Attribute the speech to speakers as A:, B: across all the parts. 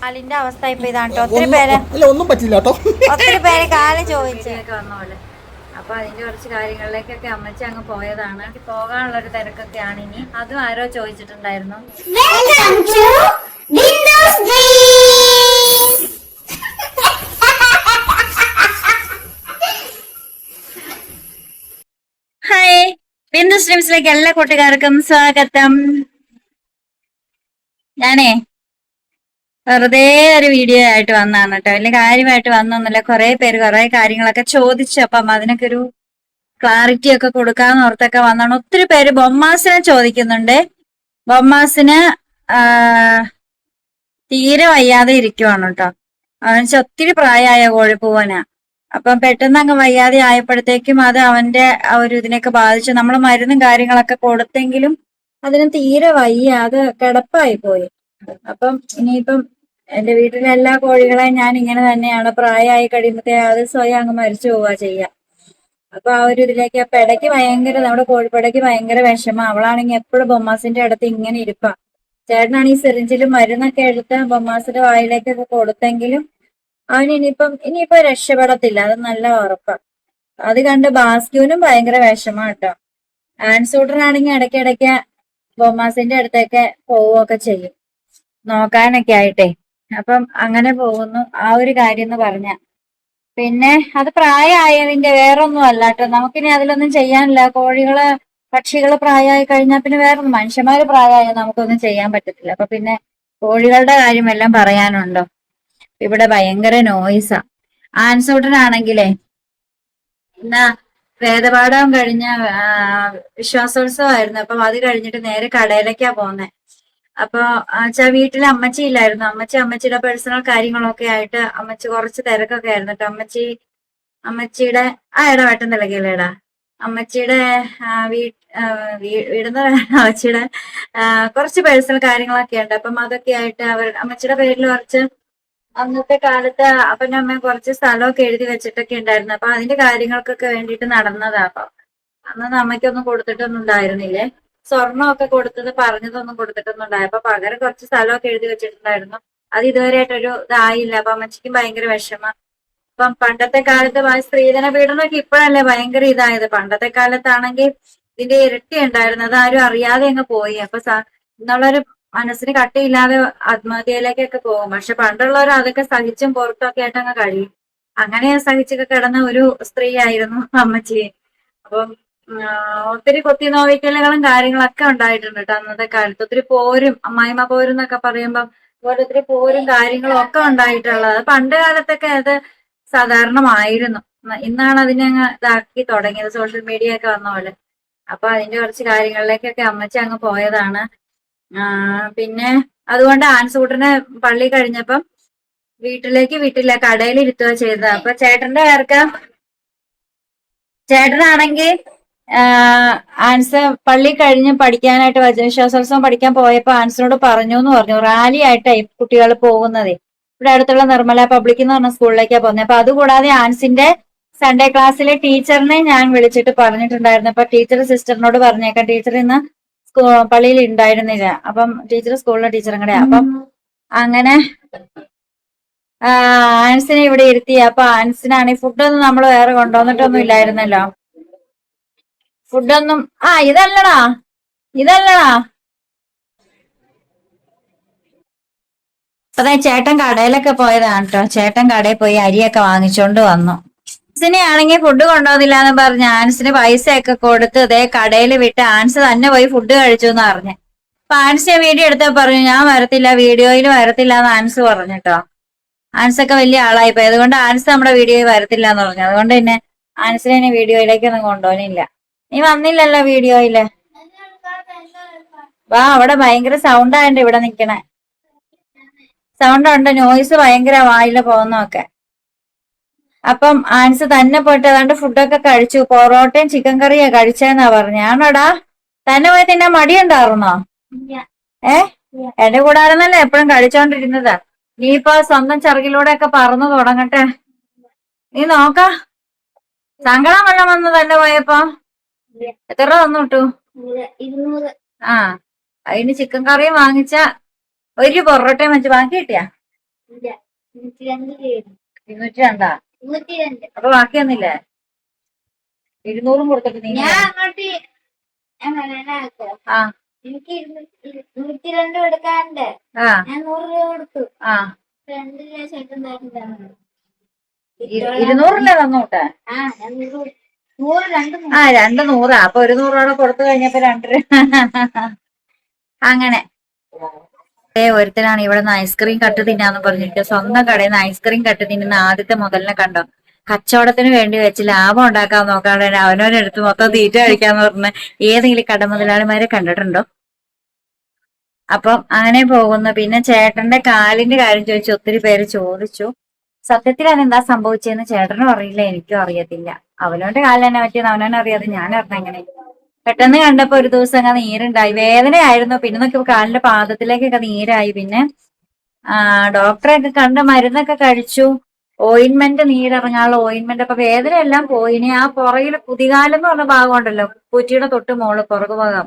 A: കാലിന്റെ അവസ്ഥ ഇപ്പൊ ഇതാണ് ട്ടോ. ഒത്തിരി പേര്
B: ഇല്ല ഒന്നും പറ്റില്ല കേട്ടോ.
A: ഒത്തിരി പേര് കാൽ ചോദിച്ചൊക്കെ വന്ന പോലെ. അപ്പൊ അതിന്റെ കുറച്ച് കാര്യങ്ങളിലേക്കൊക്കെ അമ്മച്ചി അങ്ങ് പോയതാണ്. പോകാനുള്ള ഒരു തിരക്കൊക്കെയാണ് ഇനി. അതും ആരോ ചോദിച്ചിട്ടുണ്ടായിരുന്നു! ഹായ് ബിന്ദു സ്ട്രീംസിലേക്ക് എല്ലാ കൂട്ടുകാർക്കും സ്വാഗതം. ഞാനേ വെറുതെ ഒരു വീഡിയോ ആയിട്ട് വന്നാണ് കേട്ടോ വലിയ കാര്യമായിട്ട് വന്നൊന്നുമില്ല. കുറെ പേര് കുറെ കാര്യങ്ങളൊക്കെ ചോദിച്ചു. അപ്പം അതിനൊക്കെ ഒരു ക്ലാരിറ്റി ഒക്കെ കൊടുക്കാന്ന് ഓർത്തൊക്കെ വന്നാണ് ഒത്തിരി പേര് ബൊമ്മാസിനെ ചോദിക്കുന്നുണ്ട്. ബൊമ്മാസിന് തീരെ വയ്യാതെ ഇരിക്കുവാണ് കേട്ടോ അവന് ഒത്തിരി പ്രായമായ കോഴിപ്പൂവനാ. അപ്പം പെട്ടെന്ന് അങ്ങ് വയ്യാതെ ആയപ്പോഴത്തേക്കും അത് അവന്റെ ആ ഒരു ഇതിനൊക്കെ ബാധിച്ചു. നമ്മൾ മരുന്നും കാര്യങ്ങളൊക്കെ കൊടുത്തെങ്കിലും അതിന് തീരെ വയ്യ അത് കിടപ്പായി പോയി. അപ്പം ഇനിയിപ്പം എന്റെ വീട്ടിലെ എല്ലാ കോഴികളെയും ഞാൻ ഇങ്ങനെ തന്നെയാണ്. പ്രായമായി കഴിയുമ്പത്തേ അത് സ്വയം അങ്ങ് മരിച്ചു പോവുക ചെയ്യുക അപ്പൊ ആ ഒരു ഇതിലേക്ക് ആ പെടയ്ക്ക് ഭയങ്കര നമ്മുടെ കോഴിപ്പടയ്ക്ക് ഭയങ്കര വിഷമം. അവളാണെങ്കിൽ എപ്പോഴും ബൊമ്മാസിന്റെ അടുത്ത് ഇങ്ങനെ ഇരിപ്പാ. ചേട്ടനാണ് ഈ സിറിഞ്ചിൽ മരുന്നൊക്കെ എടുത്ത് ബൊമ്മാസിന്റെ വായിലേക്കൊക്കെ കൊടുത്തെങ്കിലും അവൻ ഇനിയിപ്പം ഇനിയിപ്പോ രക്ഷപ്പെടത്തില്ല. അത് നല്ല ഉറപ്പാണ് അത് കണ്ട് ബാസ്ക്യൂനും ഭയങ്കര വിഷമം കേട്ടോ. ആൻസൂട്ടറാണെങ്കിൽ ഇടയ്ക്കിടയ്ക്ക് ബൊമ്മാസിന്റെ അടുത്തേക്ക് പോവുകയൊക്കെ ചെയ്യും. നോക്കാനൊക്കെ ആയിട്ടേ. അപ്പം അങ്ങനെ പോകുന്നു. ആ ഒരു കാര്യം എന്ന് പറഞ്ഞ. പിന്നെ അത് പ്രായമായതിന്റെ വേറൊന്നും അല്ല കേട്ടോ നമുക്കിനി അതിലൊന്നും ചെയ്യാനില്ല. കോഴികൾ പക്ഷികൾ പ്രായമായി കഴിഞ്ഞാൽ പിന്നെ വേറൊന്നും. മനുഷ്യന്മാര് പ്രായമായാൽ നമുക്കൊന്നും ചെയ്യാൻ പറ്റത്തില്ല. അപ്പൊ പിന്നെ കോഴികളുടെ കാര്യം എല്ലാം പറയാനുണ്ടോ? ഇവിടെ ഭയങ്കര നോയിസാ ആൻസൂട്ടനാണെങ്കിലേ എന്നാ വേദപാഠം കഴിഞ്ഞ വിശ്വാസോത്സവമായിരുന്നു അപ്പം അത് കഴിഞ്ഞിട്ട് നേരെ കടയിലേക്കാ പോന്നെ. അപ്പൊ അച്ഛാ വീട്ടിൽ അമ്മച്ചി ഇല്ലായിരുന്നു. അമ്മച്ചി അമ്മച്ചിയുടെ പേഴ്സണൽ കാര്യങ്ങളൊക്കെ ആയിട്ട് അമ്മച്ചി കുറച്ച് തിരക്കൊക്കെ ആയിരുന്നു കേട്ടോ അമ്മച്ചി അമ്മച്ചിയുടെ ആ എടാ വട്ടം തിളക്കിയല്ലേടാ അമ്മച്ചിയുടെ ആ, വീ ആ, വീ- അമ്മച്ചിയുടെ കുറച്ച് പേഴ്സണൽ കാര്യങ്ങളൊക്കെ ഉണ്ട്. അപ്പം അതൊക്കെ ആയിട്ട് അവർ അമ്മച്ചിയുടെ പേരിൽ കുറച്ച് അന്നത്തെ കാലത്ത് അപ്പന്റെ അമ്മയും കുറച്ച് സ്ഥലമൊക്കെ എഴുതി വെച്ചിട്ടൊക്കെ ഉണ്ടായിരുന്നു. അപ്പൊ അതിന്റെ കാര്യങ്ങൾക്കൊക്കെ വേണ്ടിയിട്ട് നടന്നതാ അപ്പൊ. അന്നൊന്നും അമ്മയ്ക്കൊന്നും കൊടുത്തിട്ടൊന്നും ഉണ്ടായിരുന്നില്ലേ? സ്വർണമൊക്കെ കൊടുത്തത് പറഞ്ഞതൊന്നും കൊടുത്തിട്ടൊന്നും ഉണ്ടായി അപ്പൊ പകരം കുറച്ച് സ്ഥലമൊക്കെ എഴുതി വെച്ചിട്ടുണ്ടായിരുന്നു. അത് ഇതുവരെയായിട്ടൊരു ഇതായില്ല. അപ്പൊ അമ്മച്ചിക്കും ഭയങ്കര വിഷമം. ഇപ്പം പണ്ടത്തെ കാലത്ത് സ്ത്രീധന പീഡനമൊക്കെ ഇപ്പോഴല്ലേ ഭയങ്കര ഇതായത്. പണ്ടത്തെ കാലത്താണെങ്കിൽ ഇതിന്റെ ഇരട്ടി ഉണ്ടായിരുന്നു. അത് ആരും അറിയാതെ അങ്ങ് പോയി. അപ്പൊ എന്നുള്ളൊരു മനസ്സിന് കട്ടിയില്ലാതെ ആത്മഹത്യയിലേക്കൊക്കെ പോകും. പക്ഷെ പണ്ടുള്ളവർ അതൊക്കെ സഹിച്ചും പുറത്തൊക്കെ ആയിട്ട് അങ്ങ് കഴിയും. അങ്ങനെ സഹിച്ചൊക്കെ കിടന്ന ഒരു സ്ത്രീ ആയിരുന്നു അമ്മച്ചി. അപ്പം ഒത്തിരി കൊത്തി നോവിക്കലുകളും കാര്യങ്ങളൊക്കെ ഉണ്ടായിട്ടുണ്ട് കേട്ടോ അന്നത്തെ കാലത്ത്. ഒത്തിരി പോരും അമ്മായിമ്മ പോരും എന്നൊക്കെ പറയുമ്പം അതുപോലെ ഒത്തിരി പോരും കാര്യങ്ങളും ഒക്കെ ഉണ്ടായിട്ടുള്ളത്. പണ്ട് കാലത്തൊക്കെ അത് സാധാരണമായിരുന്നു. ഇന്നാണ് അതിനെ അങ്ങ് ഇതാക്കി തുടങ്ങിയത്. സോഷ്യൽ മീഡിയ ഒക്കെ വന്ന പോലെ. അപ്പൊ അതിന്റെ കുറച്ച് കാര്യങ്ങളിലേക്കൊക്കെ അമ്മച്ചി അങ്ങ് പോയതാണ്. പിന്നെ അതുകൊണ്ട് ആൻസൂട്ടനെ പള്ളി കഴിഞ്ഞപ്പം വീട്ടിലേക്ക് വീട്ടിലെ കടയിൽ ഇരുത്തുക ചെയ്തത്. അപ്പൊ ചേട്ടന്റെ പേർക്ക് ചേട്ടനാണെങ്കിൽ ആൻസ് പള്ളി കഴിഞ്ഞ് പഠിക്കാനായിട്ട് വചനവിശ്വാസോത്സവം പഠിക്കാൻ പോയപ്പോ ആൻസിനോട് പറഞ്ഞു എന്ന് പറഞ്ഞു. റാലി ആയിട്ടായി കുട്ടികൾ പോകുന്നതേ. ഇവിടെ അടുത്തുള്ള നിർമ്മല പബ്ലിക് എന്ന് പറഞ്ഞ സ്കൂളിലേക്കാണ് പോകുന്നത്. അപ്പൊ അതുകൂടാതെ ആൻസിന്റെ സൺഡേ ക്ലാസ്സിലെ ടീച്ചറിനെ ഞാൻ വിളിച്ചിട്ട് പറഞ്ഞിട്ടുണ്ടായിരുന്നു. അപ്പൊ ടീച്ചർ സിസ്റ്ററിനോട് പറഞ്ഞേക്കാം. ടീച്ചർ ഇന്ന് പള്ളിയിൽ ഉണ്ടായിരുന്നില്ല അപ്പം ടീച്ചർ സ്കൂളിലെ ടീച്ചറും കൂടെ. അപ്പം അങ്ങനെ ആൻസിനെ ഇവിടെ ഇരുത്തി. അപ്പൊ ആൻസിനാണ് ഫുഡൊന്നും നമ്മൾ വേറെ കൊണ്ടുവന്നിട്ടൊന്നും ഇല്ലായിരുന്നല്ലോ. ഫുഡൊന്നും ആ ഇതല്ലടാ ഇതല്ലടാ. അതെ ചേട്ടൻ കടയിലൊക്കെ പോയതാണ് കേട്ടോ ചേട്ടൻ കടയിൽ പോയി അരിയൊക്കെ വാങ്ങിച്ചോണ്ട് വന്നു. ആൻസിനെ ആണെങ്കിൽ ഫുഡ് കൊണ്ടുവന്നില്ല എന്ന് പറഞ്ഞ ആൻസിന് പൈസ ഒക്കെ കൊടുത്ത് ഇതേ കടയിൽ വിട്ട് ആൻസ് തന്നെ പോയി ഫുഡ് കഴിച്ചു എന്ന് പറഞ്ഞു. അപ്പൊ ആൻസിനെ വീഡിയോ എടുത്താ പറഞ്ഞു ഞാൻ വരത്തില്ല വീഡിയോയിൽ വരത്തില്ല എന്ന് ആൻസ് പറഞ്ഞു കേട്ടോ ആൻസ് ഒക്കെ വലിയ ആളായി പോയി അതുകൊണ്ട് ആൻസ് നമ്മുടെ വീഡിയോയിൽ വരത്തില്ല എന്ന് പറഞ്ഞു. അതുകൊണ്ട് തന്നെ ആൻസിനെ വീഡിയോയിലേക്കൊന്നും കൊണ്ടുപോകുന്നില്ല. നീ വന്നില്ലല്ലോ വീഡിയോയിൽ. വാ അവിടെ ഭയങ്കര സൗണ്ട് ആയിട്ട് ഇവിടെ നിക്കണേ. സൗണ്ട് ഉണ്ട് നോയിസ് ഭയങ്കര വായിൽ പോകുന്നൊക്കെ അപ്പം ആൻസ് തന്നെ പോയിട്ട് ഏതാണ്ട് ഫുഡൊക്കെ കഴിച്ചു. പൊറോട്ടയും ചിക്കൻ കറിയാ കഴിച്ചെന്നാ പറഞ്ഞ. ആണോടാ? തന്നെ പോയി തിന്നാൻ മടിയുണ്ടായിരുന്നോ? ഏ? എന്റെ കൂടായിരുന്നല്ലേ എപ്പോഴും കഴിച്ചോണ്ടിരുന്നത്? നീ ഇപ്പൊ സ്വന്തം ചെറുകിലൂടെ ഒക്കെ പറന്നു തുടങ്ങട്ടെ. നീ നോക്ക. സങ്കടം വെള്ളം വന്നു തന്നെ പോയപ്പോ? എത്ര രൂപ തന്നു കിട്ടു ആ അതിന് ചിക്കൻ കറിയും വാങ്ങിച്ച ഒരു പൊറോട്ടയും വെച്ച് ബാക്കി കിട്ടിയാ? ഇരുന്നൂറ്റി രണ്ടാ അപ്പൊ ബാക്കിയൊന്നില്ലേ ഇരുന്നൂറും കൊടുത്തിട്ട് നീ ആ.
C: എനിക്ക് നൂറ്റി രണ്ട് കൊടുക്കാണ്ട്
A: ആ.
C: ഞാൻ നൂറ് രൂപ കൊടുത്തു.
A: ആ.
C: രണ്ട് രൂപ ചേട്ടൻ
A: ഇരുന്നൂറില്ലേ തന്നോട്ടെ?
C: ആ ഞാൻ നൂറ് നൂറ് നൂറ്.
A: ആ രണ്ട് നൂറാ. അപ്പൊ ഒരു നൂറോടെ കൊടുത്തു കഴിഞ്ഞപ്പോ രണ്ട് രൂപ. അങ്ങനെ. ഏ ഒരുത്തനാണ് ഇവിടെ നിന്ന് ഐസ്ക്രീം കട്ട് തിന്നാന്ന് പറഞ്ഞിട്ട് സ്വന്തം കടയിൽ നിന്ന് ഐസ്ക്രീം കട്ട് തിന്നുന്ന ആദ്യത്തെ മുതലിനെ കണ്ടോ? കച്ചവടത്തിന് വേണ്ടി വെച്ച് ലാഭം ഉണ്ടാക്കാൻ നോക്കാതെ അവനവനെടുത്ത് മൊത്തം തീറ്റ കഴിക്കാന്ന് പറഞ്ഞ ഏതെങ്കിലും കട മുതലാളിമാരെ കണ്ടിട്ടുണ്ടോ? അപ്പം അങ്ങനെ പോകുന്നു. പിന്നെ ചേട്ടന്റെ കാലിന്റെ കാര്യം ചോദിച്ചു ഒത്തിരി പേര് ചോദിച്ചു. സത്യത്തിൽ അതെന്താ സംഭവിച്ചതെന്ന് ചേട്ടനും അറിയില്ല എനിക്കും അറിയത്തില്ല. അവനവന്റെ കാലിൽ തന്നെ പറ്റിയത് അവനോനെ അറിയാതെ ഞാൻ അറിഞ്ഞ എങ്ങനെ പെട്ടെന്ന് കണ്ടപ്പോ ഒരു ദിവസം അങ്ങനെ നീരുണ്ടായി. വേദനയായിരുന്നു. പിന്നെ നോക്കിയപ്പോ കാലിന്റെ പാദത്തിലേക്കൊക്കെ നീരായി. പിന്നെ ഡോക്ടറെ ഒക്കെ കണ്ട് മരുന്നൊക്കെ കഴിച്ചു. ഓയിൻമെന്റ് നീരിറങ്ങാനുള്ള ഓയിൻമെന്റ് അപ്പൊ വേദന എല്ലാം പോയി. ഇനി ആ പുറകിൽ കുതികാലം എന്ന് പറഞ്ഞ ഭാഗം ഉണ്ടല്ലോ. കുറ്റിയുടെ തൊട്ട് മോൾ പുറകു ഭാഗം.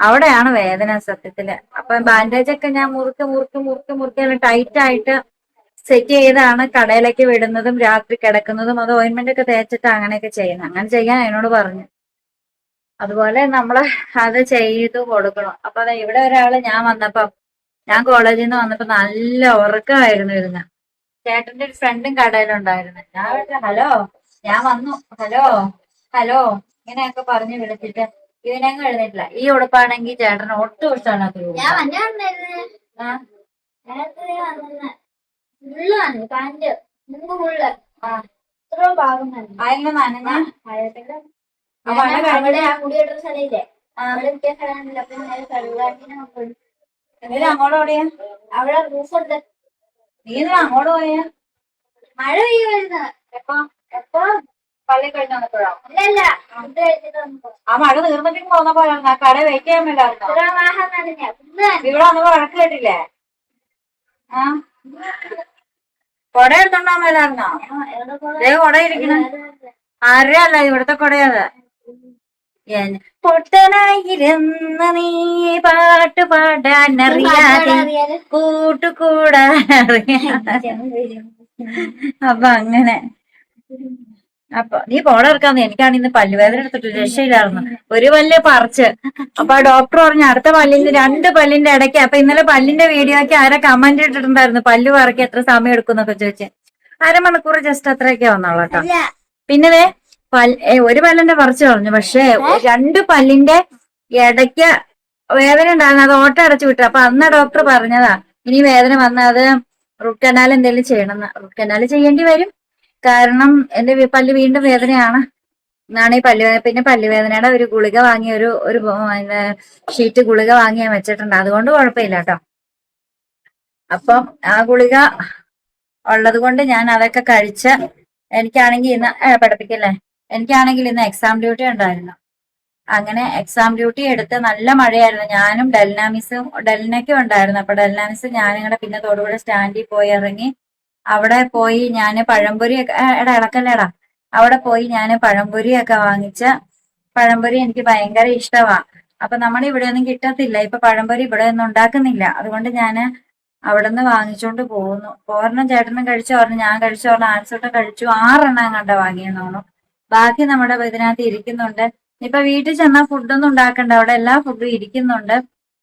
A: അവിടെയാണ് വേദന സത്യത്തിൽ. അപ്പൊ ബാൻഡേജ് ഒക്കെ ഞാൻ മുറുക്ക് മുറുക്ക് മുറുക്ക് മുറുക്കി ടൈറ്റ് ആയിട്ട് സെറ്റ് ചെയ്താണ് കടയിലേക്ക് വിടുന്നതും രാത്രി കിടക്കുന്നതും അത് ഓയിൻമെന്റ് ഒക്കെ തേച്ചിട്ട് അങ്ങനെയൊക്കെ ചെയ്യണം അങ്ങനെ ചെയ്യാൻ എന്നോട് പറഞ്ഞു. അതുപോലെ നമ്മൾ അത് ചെയ്ത് കൊടുക്കണം. അപ്പൊ അതെ ഇവിടെ ഒരാൾ ഞാൻ വന്നപ്പം ഞാൻ കോളേജിൽ നിന്ന് വന്നപ്പോ നല്ല ഉറക്കമായിരുന്നു ഇരുന്ന്. ചേട്ടന്റെ ഒരു ഫ്രണ്ടും കടയിലുണ്ടായിരുന്നു. ഞാൻ ഹലോ? ഞാൻ വന്നു. ഹലോ? ഹലോ? ഇങ്ങനെയൊക്കെ പറഞ്ഞു വിളിച്ചിട്ട് ഇവനങ്ങ് എഴുന്നിട്ടില്ല ഈ ഉടുപ്പാണെങ്കിൽ ചേട്ടന് ഒട്ടും ഇഷ്ടമാണ്
C: ഞാൻ വന്നെ വന്നായിരുന്നു നേരത്തെ വന്നെ ഫുള്ളാണ് പാന്റ് മുമ്പ് ഫുള്ള്
A: ആ.
C: ഇത്രയും ഭാഗം തന്നെ
A: നനഞ്ഞ
C: അവിടെ ആ മുടി കെട്ടുന്ന സ്ഥലമില്ലേ? അവിടെ എനിക്ക് സ്ഥലമില്ല അപ്പൊ ഞാൻ കഴുകാട്ടിനെ പോയി
A: എന്തിനാ അങ്ങോട്ട് ഓടിയാ?
C: അവിടെ റൂഫുണ്ട്
A: നീ അങ്ങോട്ട് പോയാ?
C: മഴ പെയ്യുമായിരുന്നു
A: എപ്പോ എപ്പോ പള്ളി കഴിഞ്ഞ് വന്നപ്പോഴോ?
C: വന്നപ്പോ.
A: ആ മഴ തീർന്നിട്ട് പോന്നപ്പോഴാണ് ആ കട വെയിറ്റ് ചെയ്യാൻ വേണ്ടായിരുന്നോ ഇവിടെ വന്നപ്പോ വഴക്ക് കേട്ടില്ലേ? ആ? കൊട എടുത്തോണ്ടാ മേലായിരുന്നോ ദേ കൊട ഇരിക്കണ. ആരുടെ അല്ല ഇവിടുത്തെ കൊടയത് പൊട്ടനായിരുന്ന നീ പാട്ട് പാടാൻ അറിയാതെ കൂട്ടുകൂടാൻ അറിയാതെ. അപ്പൊ അങ്ങനെ. അപ്പൊ നീ പോടെടുക്കാന്ന് എനിക്കാണ് ഇന്ന് പല്ലുവേദന എടുത്തിട്ട് രക്ഷയില്ലായിരുന്നു. ഒരു പല്ല് പറിച്ച്. അപ്പൊ ആ ഡോക്ടർ പറഞ്ഞു അടുത്ത പല്ലിന്റെ രണ്ട് പല്ലിന്റെ ഇടയ്ക്ക് അപ്പൊ ഇന്നലെ പല്ലിന്റെ വീഡിയോ വീഡിയോക്ക് ആരെ കമന്റ് ഇട്ടിട്ടുണ്ടായിരുന്നു? പല്ല് പറക്കി എത്ര സമയം എടുക്കുന്നൊക്കെ ചോദിച്ചു. അരമണിക്കൂർ ജസ്റ്റ് അത്രയൊക്കെ വന്നോളൂ കേട്ടോ. പിന്നെ ദേ ഒരു പല്ലിന്റെ പറിച്ചു പറഞ്ഞു പക്ഷേ രണ്ട് പല്ലിന്റെ ഇടയ്ക്ക് വേദന ഉണ്ടായിരുന്നു. അത് ഓട്ടം അടച്ചു വിട്ടു. അപ്പൊ അന്ന് ഡോക്ടർ പറഞ്ഞതാ ഇനി വേദന വന്നാൽ അത് റൂട്ട് കനാൽ എന്തെങ്കിലും ചെയ്യണം റൂട്ട് കനാൽ ചെയ്യേണ്ടി വരും. കാരണം എന്റെ പല്ല് വീണ്ടും വേദനയാണ്. എന്നാണ് ഈ പല്ല് വേ- പിന്നെ പല്ലുവേദനയുടെ ഒരു ഗുളിക വാങ്ങി ഒരു ഒരു ഷീറ്റ് ഗുളിക വാങ്ങി ഞാൻ വെച്ചിട്ടുണ്ട്. അതുകൊണ്ട് കുഴപ്പമില്ല കേട്ടോ. അപ്പം ആ ഗുളിക ഉള്ളത് കൊണ്ട് ഞാൻ അതൊക്കെ കഴിച്ച് എനിക്കാണെങ്കിൽ ഇന്ന് പഠിപ്പിക്കല്ലേ? എനിക്കാണെങ്കിൽ ഇന്ന് എക്സാം ഡ്യൂട്ടി ഉണ്ടായിരുന്നു. അങ്ങനെ എക്സാം ഡ്യൂട്ടി എടുത്ത് നല്ല മഴയായിരുന്നു. ഞാനും ഡെൽനാമിസും ഡെൽനയ്ക്കും ഉണ്ടായിരുന്നു. അപ്പൊ ഡെൽനാമിസ് കൂടെ പിന്നെ തോടുകൂടെ സ്റ്റാൻഡിൽ പോയി ഇറങ്ങി അവിടെ പോയി ഞാൻ പഴംപൊരി എടാ ഇളക്കല്ലേടാ. അവിടെ പോയി ഞാൻ പഴംപൊരി ഒക്കെ വാങ്ങിച്ച പഴംപൊരി എനിക്ക് ഭയങ്കര ഇഷ്ടമാ അപ്പൊ നമ്മൾ ഇവിടെ ഒന്നും കിട്ടത്തില്ല. ഇപ്പൊ പഴംപൊരി ഇവിടെ ഒന്നും ഉണ്ടാക്കുന്നില്ല. അതുകൊണ്ട് ഞാൻ അവിടെ നിന്ന് വാങ്ങിച്ചോണ്ട് പോകുന്നു. ഒരെണ്ണം ചേട്ടനും കഴിച്ചു ഒരെണ്ണം ഞാൻ കഴിച്ചു ഒരെണ്ണം ആൻസോട്ടം കഴിച്ചു. ആറെണ്ണം കണ്ട വാങ്ങിയെന്ന് തോന്നുന്നു. ബാക്കി നമ്മുടെ ഇതിനകത്ത് ഇരിക്കുന്നുണ്ട്. ഇപ്പൊ വീട്ടിൽ ചെന്നാൽ ഫുഡൊന്നും ഉണ്ടാക്കണ്ട. അവിടെ എല്ലാ ഫുഡും ഇരിക്കുന്നുണ്ട്.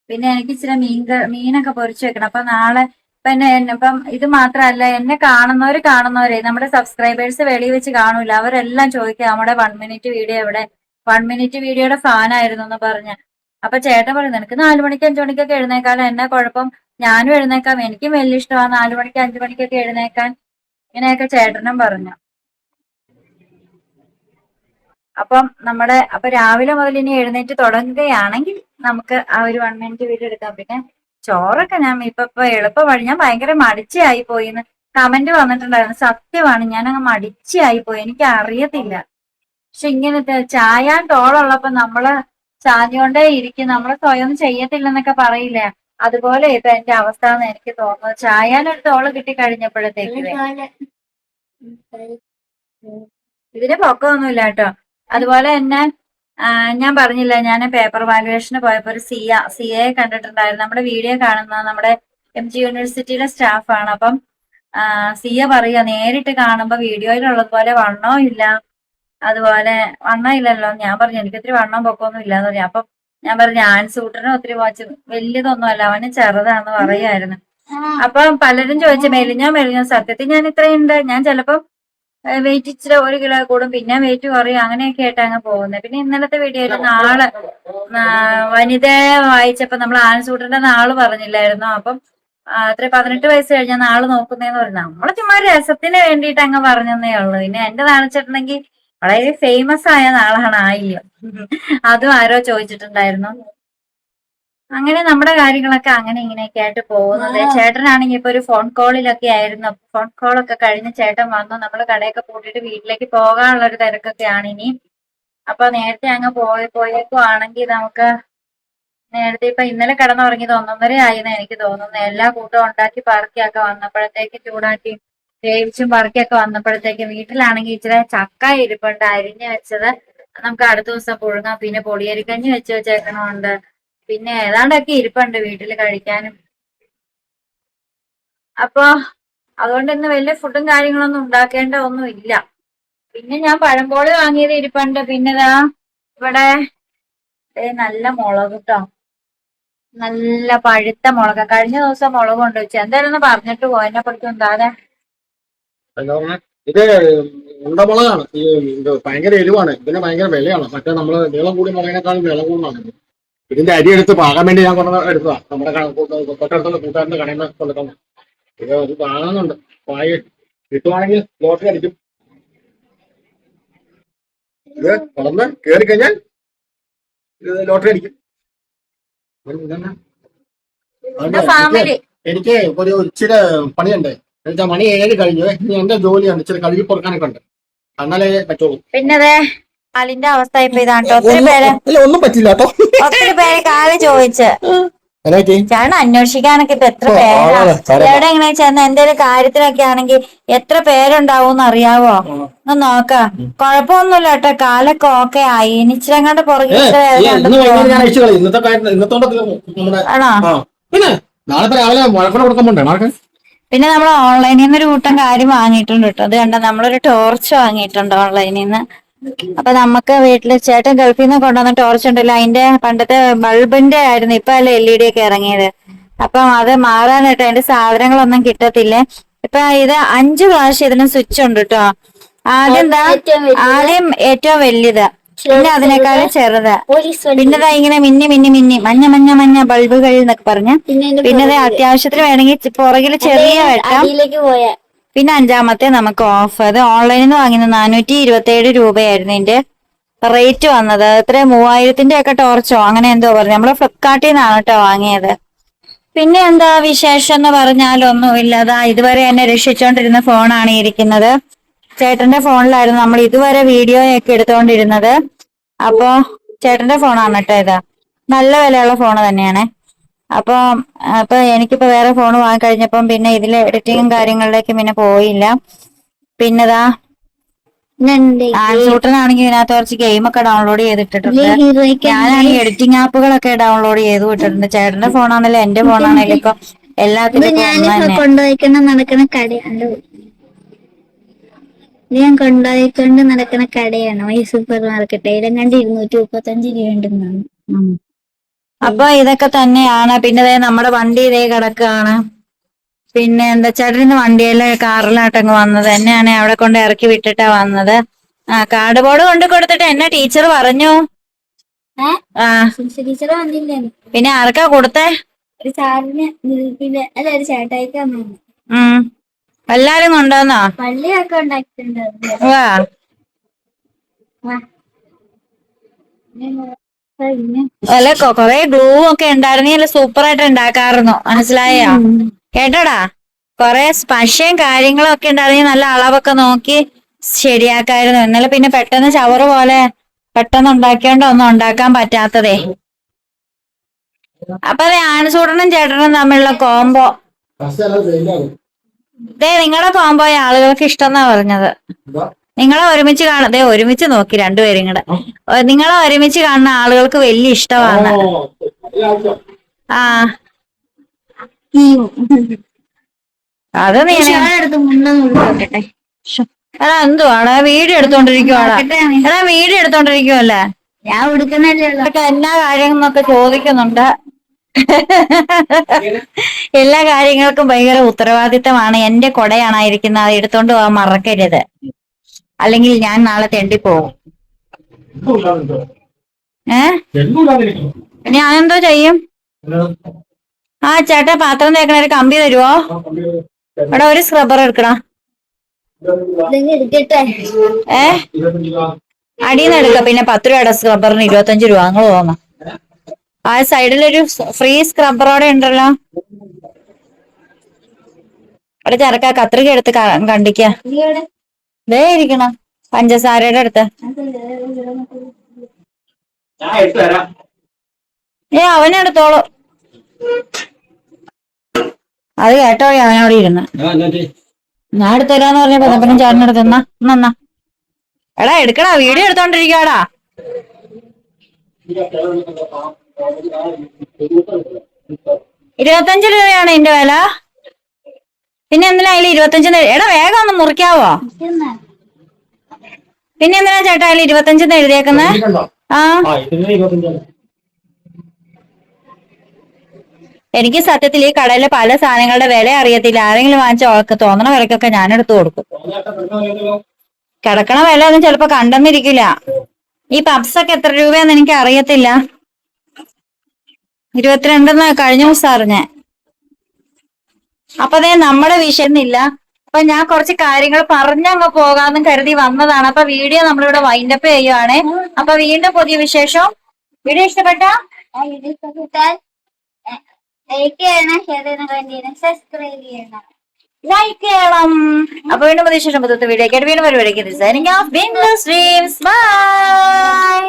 A: പിന്നെ എനിക്ക് ഇച്ചിരി മീൻ മീനൊക്കെ പൊരിച്ചു വെക്കണം. അപ്പൊ നാളെ എന്നെ- ഇപ്പം ഇത് മാത്രമല്ല എന്നെ കാണുന്നവര് കാണുന്നവരെ നമ്മുടെ സബ്സ്ക്രൈബേഴ്സ് വെളി വെച്ച് കാണൂല. അവരെല്ലാം ചോദിക്കുക നമ്മുടെ വൺ മിനിറ്റ് വീഡിയോ എവിടെ? വൺ മിനിറ്റ് വീഡിയോയുടെ ഫാൻ ആയിരുന്നു എന്ന് പറഞ്ഞ്. അപ്പൊ ചേട്ടൻ പറയും നിനക്ക് നാലു മണിക്ക് അഞ്ചു മണിക്കൊക്കെ എഴുന്നേക്കാലോ? എന്നെ കുഴപ്പം? ഞാനും എഴുന്നേക്കാം. എനിക്കും വലിയ ഇഷ്ടമാണ് നാലു മണിക്ക് അഞ്ചു മണിക്കൊക്കെ എഴുന്നേക്കാൻ. ഇങ്ങനെയൊക്കെ ചേട്ടനും പറഞ്ഞു. അപ്പം നമ്മുടെ അപ്പൊ രാവിലെ മുതൽ ഇനി എഴുന്നേറ്റ് തുടങ്ങുകയാണെങ്കിൽ നമുക്ക് ആ ഒരു വൺ മിനിറ്റ് വീഡിയോ എടുക്കാം. പിന്നെ ചോറൊക്കെ ഞാൻ ഇപ്പൊ ഇപ്പൊ എളുപ്പ വഴി ഞാൻ ഭയങ്കര മടിച്ചായി പോയിന്ന്. കമന്റ് വന്നിട്ടുണ്ടായിരുന്നു. സത്യമാണ് ഞാൻ അങ്ങ് മടിച്ചായി പോയി. എനിക്ക് അറിയത്തില്ല പക്ഷെ ഇങ്ങനത്തെ ചായാൻ തോളുള്ളപ്പോ നമ്മൾ ചാഞ്ഞുകൊണ്ടേ ഇരിക്കും. നമ്മൾ സ്വയം ചെയ്യത്തില്ലെന്നൊക്കെ പറയില്ല? അതുപോലെ ഇപ്പൊ എന്റെ അവസ്ഥ എന്ന് എനിക്ക് തോന്നുന്നത് ചായാൻ ഒരു തോൾ കിട്ടി കഴിഞ്ഞപ്പോഴത്തേക്ക് ഇതിന് പൊക്കമൊന്നുമില്ല കേട്ടോ. അതുപോലെ തന്നെ ഞാൻ പറഞ്ഞില്ല ഞാൻ പേപ്പർ വാലുവേഷന് പോയപ്പോ ഒരു സി സി എ കണ്ടിട്ടുണ്ടായിരുന്നു. നമ്മുടെ വീഡിയോ കാണുന്ന നമ്മുടെ എം ജി യൂണിവേഴ്സിറ്റിയിലെ സ്റ്റാഫാണ് അപ്പം സിയ പറയുക നേരിട്ട് കാണുമ്പോ വീഡിയോയിലുള്ളതുപോലെ വണ്ണവും ഇല്ല. അതുപോലെ വണ്ണം ഇല്ലല്ലോ. ഞാൻ പറഞ്ഞു എനിക്ക് ഒത്തിരി വണ്ണം പൊക്കമൊന്നും ഇല്ലാന്ന് പറഞ്ഞു. അപ്പം ഞാൻ പറഞ്ഞു ഞാൻ സൂട്ടറിന് ഒത്തിരി വാച്ച് വലിയതൊന്നും അല്ല അവന് ചെറുതാന്ന് പറയായിരുന്നു. അപ്പം പലരും ചോദിച്ചു മെലിഞ്ഞോ മെലിഞ്ഞോ? സത്യത്തിൽ ഞാൻ ഇത്രയുണ്ട്. ഞാൻ ചിലപ്പം വെയിറ്റ് ഇച്ചിരി ഒരു കിലോ കൂടും. പിന്നെ വെയിറ്റ് കുറയും. അങ്ങനെയൊക്കെ ആയിട്ട് അങ്ങ് പോകുന്നത്. പിന്നെ ഇന്നലത്തെ വീഡിയോയിൽ നാളെ വനിതയെ വനിത വായിച്ചപ്പോ നമ്മൾ ആൻസൂട്ടറിന്റെ നാൾ പറഞ്ഞില്ലായിരുന്നു? അപ്പം അത്ര പതിനെട്ട് വയസ്സ് കഴിഞ്ഞാൽ നാൾ നോക്കുന്നേന്ന് പറഞ്ഞു. നമ്മൾ ചുമ്മാ രസത്തിന് വേണ്ടിയിട്ട് അങ്ങ് പറഞ്ഞതേ ഉള്ളൂ. പിന്നെ എന്റെ നാണിച്ചിട്ടുണ്ടെങ്കിൽ വളരെ ഫേമസ് ആയ നാളാണ് ആയില്യം അതും ആരോ ചോദിച്ചിട്ടുണ്ടായിരുന്നു. അങ്ങനെ നമ്മുടെ കാര്യങ്ങളൊക്കെ അങ്ങനെ ഇങ്ങനെയൊക്കെ ആയിട്ട് പോകുന്നത്. ചേട്ടനാണെങ്കിൽ ഇപ്പൊ ഒരു ഫോൺ കോളിലൊക്കെ ആയിരുന്നു. ഫോൺ കോളൊക്കെ കഴിഞ്ഞ് ചേട്ടൻ വന്നു. നമ്മൾ കടയൊക്കെ പൂട്ടിയിട്ട് വീട്ടിലേക്ക് പോകാനുള്ള ഒരു തിരക്കൊക്കെയാണ് ഇനി. അപ്പൊ നേരത്തെ അങ്ങ് പോയി പോയേക്കുവാണെങ്കിൽ നമുക്ക് നേരത്തെ ഇപ്പൊ ഇന്നലെ കിടന്നുറങ്ങിയത് ഒന്നൊന്നര ആയിന്ന് എനിക്ക് തോന്നുന്നു എല്ലാ കൂട്ടവും ഉണ്ടാക്കി പറക്കിയൊക്കെ വന്നപ്പോഴത്തേക്ക് ചൂടാക്കി വേവിച്ചും പറക്കിയൊക്കെ വന്നപ്പോഴത്തേക്ക് വീട്ടിലാണെങ്കിൽ ഇച്ചിരി ചക്ക ഇരിപ്പുണ്ട്. അരിഞ്ഞു വെച്ചത് നമുക്ക് അടുത്ത ദിവസം പുഴുങ്ങാം. പിന്നെ പൊടിയരിക്കഞ്ഞി വെച്ച് വെച്ചേക്കണമുണ്ട് പിന്നെ ഏതാണ്ടൊക്കെ ഇരിപ്പുണ്ട് വീട്ടിൽ കഴിക്കാനും. അപ്പൊ അതുകൊണ്ട് ഇന്ന് വലിയ ഫുഡും കാര്യങ്ങളൊന്നും ഉണ്ടാക്കേണ്ട ഒന്നും ഇല്ല. പിന്നെ ഞാൻ പഴംപോളി വാങ്ങിയത് ഇരിപ്പുണ്ട്. പിന്നെ ദാ ഇവിടെ നല്ല മുളക് കേട്ടോ നല്ല പഴുത്ത മുളക്. കഴിഞ്ഞ ദിവസം മുളക് കൊണ്ട് വെച്ചു. എന്തായാലും ഒന്ന് പറഞ്ഞിട്ട് പോയതിനെ കുറിച്ച് എന്താതെ
B: എന്താ പറഞ്ഞെ? ഇത് ഉണ്ടമുളകാണ് ഭയങ്കര എരിവാണ്. ഇതിന് ഭയങ്കര വിലയാണ്. മറ്റേ നമ്മൾ നീളം കൂടി മുളകിനേക്കാളും വില കൂടുതലാണ്. ഇതിന്റെ അരി എടുത്ത് പാകാൻ വേണ്ടി ഞാൻ കൊണ്ട എടുത്തതാ. നമ്മുടെ തൊട്ടടുത്തുള്ള കൂട്ടുകാരന്റെ കടയിൽ നിന്ന് ഇത് അത് പാകുന്നുണ്ട് പായ കിട്ടുവാണെങ്കിൽ ലോട്ടറി അടിക്കും. ഇത് വളർന്ന് കയറി കഴിഞ്ഞാൽ ഇത് ലോട്ടറി അടിക്കും. എനിക്ക് ഒരു ഇച്ചിരി പണിയുണ്ട്. എന്നുവെച്ചാൽ മണി ഏഴ് കഴിഞ്ഞു. ഇനി എന്റെ ജോലിയാണ്. ഇച്ചിരി കഴുകി പൊറുക്കാനൊക്കെ ഉണ്ട്. എന്നാലേ പറ്റുള്ളൂ.
A: പിന്നെ അലിന്റെ അവസ്ഥ ഇപ്പൊ ഇതാണ് ട്ടോ. ഒത്തിരി പേര്
B: ഇല്ല ഒന്നും പറ്റില്ല
A: ഒത്തിരി പേര് കാൽ ചോദിച്ച്. ചേട്ടൻ അന്വേഷിക്കാനൊക്കെ ഇപ്പൊ എത്ര
B: പേരാണ്
A: പേരാ. എവിടെ എങ്ങനെ ചേർന്ന്? എന്തെങ്കിലും കാര്യത്തിനൊക്കെ ആണെങ്കിൽ എത്ര പേരുണ്ടാവും അറിയാവോ? ഒന്ന് നോക്ക. കൊഴപ്പൊന്നുമില്ല കേട്ടോ കാലൊക്കെ ഓക്കെ ആയി. ഇനിച്ചിരങ്ങാണ്ട് പുറകെ അങ്ങോട്ട് പുറകിൽ ഇച്ചിരി വേദന
B: ഇന്ന് വൈകുന്നേരം ഞാൻ
A: ഉണ്ടെന്ന്
B: അയച്ചു കളയും ഇന്നത്തെ കാര്യം ഇന്നത്തോടെ തീർന്നു നമ്മുടെ
A: ആണോ?
B: പിന്നെ നാളെ ഇപ്പൊ രാവിലെ മുഴപ്പന കൊടുക്കാൻ പോണ്ടേ? മാർക്ക്
A: പിന്നെ നമ്മൾ ഓൺലൈനിൽ നിന്ന് ഒരു കൂട്ടം കാര്യം വാങ്ങിയിട്ടുണ്ട് കേട്ടോ അത് കണ്ട? നമ്മളൊരു ടോർച്ച് വാങ്ങിയിട്ടുണ്ട് ഓൺലൈനിൽ നിന്ന്. അപ്പൊ നമുക്ക് വീട്ടിൽ ചേട്ടൻ ഗൾഫിൽ നിന്ന് കൊണ്ടുവന്ന ടോർച്ച് ഉണ്ടല്ലോ അതിന്റെ പണ്ടത്തെ ബൾബിന്റെ ആയിരുന്നു ഇപ്പൊ അല്ല എൽ ഇ ഡി ഒക്കെ ഇറങ്ങിയത്. അപ്പം അത് മാറാനായിട്ട് അതിന്റെ സാധനങ്ങളൊന്നും കിട്ടത്തില്ലേ. ഇപ്പൊ ഇത് അഞ്ചു പ്രാവശ്യം ഇതിന് സ്വിച്ച് ഉണ്ട് കേട്ടോ ആദ്യം എന്താ
C: വലിയത്.
A: ആദ്യം ഏറ്റവും വലുത്. പിന്നെ അതിനേക്കാളും ചെറുത്.
C: പോലീസ്
A: പിന്നെ ദാ ഇങ്ങനെ മിന്നി മിന്നി മിന്നി മഞ്ഞ മഞ്ഞ മഞ്ഞ ബൾബുകൾ എന്നൊക്കെ പറഞ്ഞ.
C: പിന്നെ
A: അത്യാവശ്യത്തിന് വേണമെങ്കിൽ പുറകിൽ ചെറിയ വെട്ടം പിന്നെ അഞ്ചാമത്തെ നമുക്ക് ഓഫർ ഓൺലൈനിൽ നിന്ന് വാങ്ങിയത് നാനൂറ്റി ഇരുപത്തി ഏഴ് രൂപയായിരുന്നു ഇതിന്റെ റേറ്റ് വന്നത്. എത്ര മൂവായിരത്തിന്റെ ഒക്കെ ടോർച്ചോ അങ്ങനെ എന്തോ പറഞ്ഞു. നമ്മൾ ഫ്ലിപ്കാർട്ടിൽ നിന്നാണ് കേട്ടോ വാങ്ങിയത്. പിന്നെ എന്താ വിശേഷം എന്ന് പറഞ്ഞാൽ ഒന്നുമില്ല അതാ ഇതുവരെ എന്നെ രക്ഷിച്ചോണ്ടിരുന്ന ഫോണാണ് ഇരിക്കുന്നത്. ചേട്ടന്റെ ഫോണിലായിരുന്നു നമ്മൾ ഇതുവരെ വീഡിയോ ഒക്കെ എടുത്തോണ്ടിരുന്നത്. അപ്പോ ചേട്ടന്റെ ഫോണാണ് കേട്ടോ ഇത്. നല്ല വിലയുള്ള ഫോണ് തന്നെയാണ്. അപ്പൊ അപ്പൊ എനിക്കിപ്പോ വേറെ ഫോൺ വാങ്ങിക്കഴിഞ്ഞപ്പം പിന്നെ ഇതിൽ എഡിറ്റിങ്ങും കാര്യങ്ങളിലേക്ക് പിന്നെ പോയില്ല. പിന്നെതാ ആൻസൂട്ടനാണെങ്കിൽ ഇതിനകത്ത് കുറച്ച് ഗെയിം ഒക്കെ ഡൗൺലോഡ് ചെയ്തിട്ടിട്ടുണ്ട്. ഞാനാണെങ്കിൽ എഡിറ്റിംഗ് ആപ്പുകളൊക്കെ ഡൗൺലോഡ് ചെയ്ത് വിട്ടിട്ടുണ്ട്. ചേട്ടന്റെ ഫോണാണല്ലോ എന്റെ ഫോണാണെങ്കിലും ഇപ്പൊ എല്ലാത്തിനും
C: കൊണ്ടുപോയിക്കൊണ്ട് നടക്കുന്ന കടയാണ് ഞാൻ കൊണ്ടുപോയിക്കൊണ്ട് നടക്കുന്ന കടയാണ്. ഈ സൂപ്പർ മാർക്കറ്റ് കണ്ട് ഇരുന്നൂറ്റി മുപ്പത്തഞ്ച് രൂപ ഉണ്ടെന്നാണ്.
A: അപ്പൊ ഇതൊക്കെ തന്നെയാണ്. പിന്നെ ദേ നമ്മുടെ വണ്ടി ഇതേ കിടക്കുകയാണ് പിന്നെ എന്താ ചേട്ടന് വണ്ടിയിലെ കാറിലാട്ടങ്ങ് വന്നത്? എന്നെയാണ് അവിടെ കൊണ്ട് ഇറക്കി വിട്ടിട്ടാ വന്നത്. ആ കാർഡ് ബോർഡ് കൊണ്ട് കൊടുത്തിട്ട് എന്നെ ടീച്ചർ പറഞ്ഞു? ആ.
C: ടീച്ചർ വന്നില്ലേ?
A: പിന്നെ ആർക്കാ കൊടുത്തേ?
C: ഒരു സാറിന് പിന്നെ അല്ല ഒരു ചേട്ടായിക്ക്
A: എല്ലാരും കൊണ്ടുവന്നോ?
C: പള്ളിയൊക്കെ ഉണ്ടാക്കിയിട്ടുണ്ട്.
A: വാ. അല്ല കൊറേ ഗ്ലൂ ഒക്കെ ഉണ്ടായിരുന്നെങ്കിൽ സൂപ്പർ ആയിട്ട് ഉണ്ടാക്കാറുന്നു. മനസ്സിലായോ? കേട്ടോടാ? കൊറേ സ്പർശയും കാര്യങ്ങളും ഒക്കെ ഉണ്ടായിരുന്നെങ്കിൽ നല്ല അളവൊക്കെ നോക്കി ശരിയാക്കായിരുന്നു. ഇന്നലെ പിന്നെ പെട്ടെന്ന് ചവറ് പോലെ പെട്ടെന്ന് ഉണ്ടാക്കേണ്ട ഒന്നും ഉണ്ടാക്കാൻ പറ്റാത്തതേ. അപ്പൊ അതെ ആൺസൂടനും ചേട്ടനും തമ്മിലുള്ള കോംബോ ദേ നിങ്ങളുടെ കോംബോയ ആളുകൾക്ക് ഇഷ്ടം എന്നാ പറഞ്ഞത്. നിങ്ങളെ ഒരുമിച്ച് കാണ ദേ ഒരുമിച്ച് നോക്കി രണ്ടുപേരും കൂടെ. നിങ്ങളെ ഒരുമിച്ച് കാണുന്ന ആളുകൾക്ക് വലിയ ഇഷ്ടമാണ് ആ. അത് നീ എടാ എന്തുവാണ് വീഡിയോ എടുത്തോണ്ടിരിക്കുവാടാ.
C: നോക്കട്ടെ
A: എടാ വീഡിയോ എടുത്തോണ്ടിരിക്കുവല്ലേ?
C: ഞാൻ എടുക്കുന്നല്ലേ
A: എല്ലാ കാര്യങ്ങളൊക്കെ കാര്യം ചോദിക്കുന്നുണ്ട്. എല്ലാ കാര്യങ്ങൾക്കും ഭയങ്കര ഉത്തരവാദിത്തമാണ്. എന്റെ കൊടയാണ് ഇരിക്കുന്നത്. അത് എടുത്തോണ്ട് പോകാൻ മറക്കരുത്. അല്ലെങ്കിൽ ഞാൻ നാളെ തെണ്ടി പോകും. ഏ? ഞാൻ എന്തോ ചെയ്യും? ആ ചേട്ടാ പാത്രം തേക്കണ ഒരു കമ്പി തരുവോ? എടാ ഒരു
C: സ്ക്രബർ എടുക്കട്ടെ?
A: ഏ? അടിയിൽ നിന്ന് എടുക്ക. പിന്നെ പത്ത് രൂപയുടെ സ്ക്രബറിന് ഇരുപത്തഞ്ച് രൂപ. നിങ്ങൾ തോന്നാ ആ സൈഡിലൊരു ഫ്രീ സ്ക്രബറോടെ ഉണ്ടല്ലോ. അവിടെ ചെറുക്ക കത്രിക എടുത്ത് കണ്ടിക്കാ. ദേ ഇരിക്കണം പഞ്ചസാരയുടെ അടുത്ത്. ഏ അവനെടുത്തോളൂ അത് കേട്ടോ അവനോട് ഇരുന്ന്.
B: ഞാൻ
A: എടുത്തരാന്ന് പറഞ്ഞ പതപ്പനും ചേട്ടനെടുത്ത് എന്നാ എന്നാ എടാ എടുക്കടാ വീഡിയോ എടുത്തോണ്ടിരിക്കാടാ. ഇരുപത്തഞ്ച് രൂപയാണ് ഇതിന്റെ വില. പിന്നെ എന്തിനാ അതിൽ ഇരുപത്തഞ്ച് എടാ വേഗം ഒന്ന് മുറിക്കാവോ? പിന്നെ എന്തിനാ ചേട്ടാ അതിൽ ഇരുപത്തഞ്ചെന്ന് എഴുതിയേക്കുന്നത്? ആ. എനിക്ക് സത്യത്തിൽ ഈ കടയിലെ പല സാധനങ്ങളുടെ വില അറിയത്തില്ല. ആരെങ്കിലും വാങ്ങിച്ച അവർക്ക് തോന്നണ വിലക്കൊക്കെ ഞാൻ എടുത്തു കൊടുക്കും. കിടക്കണ വില ഒന്നും ചിലപ്പോ കണ്ടെന്നിരിക്കില്ല. ഈ പബ്സ് ഒക്കെ എത്ര രൂപയാന്ന് എനിക്ക് അറിയത്തില്ല ഇരുപത്തിരണ്ടെന്ന് കഴിഞ്ഞ ദിവസം അറിഞ്ഞേ അപ്പൊ അതേ നമ്മുടെ വിഷയന്നില്ല. അപ്പൊ ഞാൻ കുറച്ച് കാര്യങ്ങൾ പറഞ്ഞങ്ങ് പോകാന്നും കരുതി വന്നതാണ്. അപ്പൊ വീഡിയോ നമ്മളിവിടെ വൈൻഡപ്പ് ചെയ്യുവാണ്. അപ്പൊ വീണ്ടും പുതിയ വിശേഷം. വീഡിയോ ഇഷ്ടപ്പെട്ട?
C: ലൈക്ക് ചെയ്യണം ഷെയർ ചെയ്യണം സബ്സ്ക്രൈബ് ചെയ്യണം.
A: ലൈക്ക് ചെയ്യണം. അപ്പൊ വീണ്ടും പുതിയ വിശേഷം. പുതുത്ത വീഡിയോ കേട്ട് വീണ്ടും പരിപാടിക്ക് ബൈ